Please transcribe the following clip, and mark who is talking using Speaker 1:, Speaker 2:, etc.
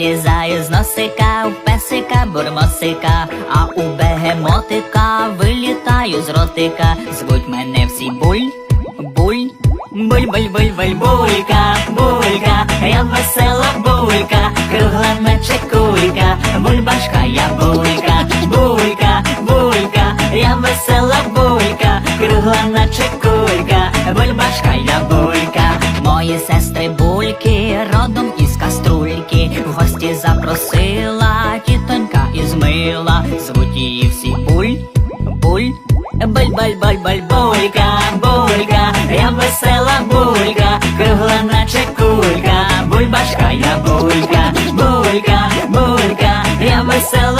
Speaker 1: вилізає з носика, у песика, бурмосика, а у бегемотика вилітаю з ротика. Звуть мене всі буль, буль, буль, буль, буль, буль, булька, булька, я весела булька, кругла мече кулька, бульбашка я булька. Буль, булька, булька, я весела булька, кругла наче кулька, бульбашка, я булька, булька, булька, я весела